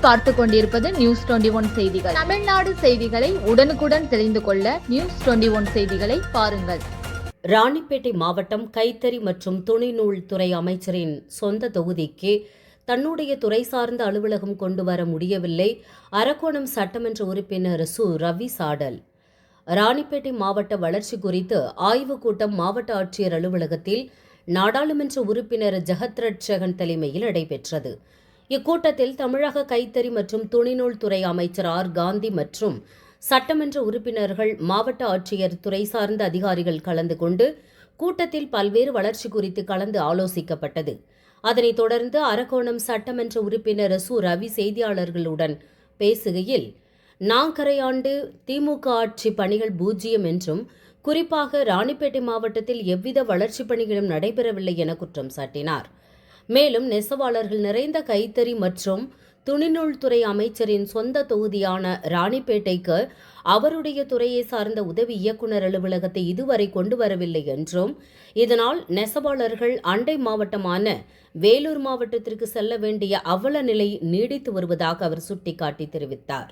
பார்த்து கொண்டிருப்பது news twenty one செய்திகள். தமிழ்நாடு செய்திகளை உடனுக்குடன் தெரிந்து கொள்ள நியூஸ் டுவெண்டி ஒன் செய்திகளை பாருங்கள். ராணிப்பேட்டை மாவட்டம் கைத்தறி மற்றும் துணிநூல் துறை அமைச்சரின் சொந்த தொகுதிக்கு தன்னுடைய துறை சார்ந்த அலுவலகம் கொண்டு வர முடியவில்லை. அரக்கோணம் சட்டமன்ற உறுப்பினர் சு. ரவி சாடல். ராணிப்பேட்டை மாவட்ட வளர்ச்சி குறித்து ஆய்வுக் கூட்டம் மாவட்ட ஆட்சியர் அலுவலகத்தில் நாடாளுமன்ற உறுப்பினர் ஜெகத்ரட்சகன் தலைமையில் நடைபெற்றது. இக்கூட்டத்தில் தமிழக கைத்தறி மற்றும் துணிநூல் துறை அமைச்சர் ஆர். காந்தி மற்றும் சட்டமன்ற உறுப்பினர்கள் மாவட்ட ஆட்சியர் துறை சார்ந்த அதிகாரிகள் கலந்து கொண்டு கூட்டத்தில் பல்வேறு வளர்ச்சி குறித்து கலந்து ஆலோசிக்கப்பட்டது. அதனைத் தொடர்ந்து அரக்கோணம் சட்டமன்ற உறுப்பினர் சு. ரவி செய்தியாளர்களுடன் பேசுகையில் நாங்கரையாண்டு திமுக ஆட்சி பணிகள் பூஜ்ஜியம் என்றும் குறிப்பாக ராணிப்பேட்டை மாவட்டத்தில் எவ்வித வளர்ச்சிப் பணிகளும் நடைபெறவில்லை என குற்றம் சாட்டினார். மேலும் நெசவாளர்கள் நிறைந்த கைத்தறி மற்றும் துணிநூல் துறை அமைச்சரின் சொந்த தொகுதியான ராணிப்பேட்டைக்கு அவருடைய துறையை சார்ந்த உதவி இயக்குநர் அலுவலகத்தை இதுவரை கொண்டு வரவில்லை என்றும் இதனால் நெசவாளர்கள் அண்டை மாவட்டமான வேலூர் மாவட்டத்திற்கு செல்ல வேண்டிய அவல நிலை நீடித்து வருவதாக அவர் சுட்டிக்காட்டி தெரிவித்தார்.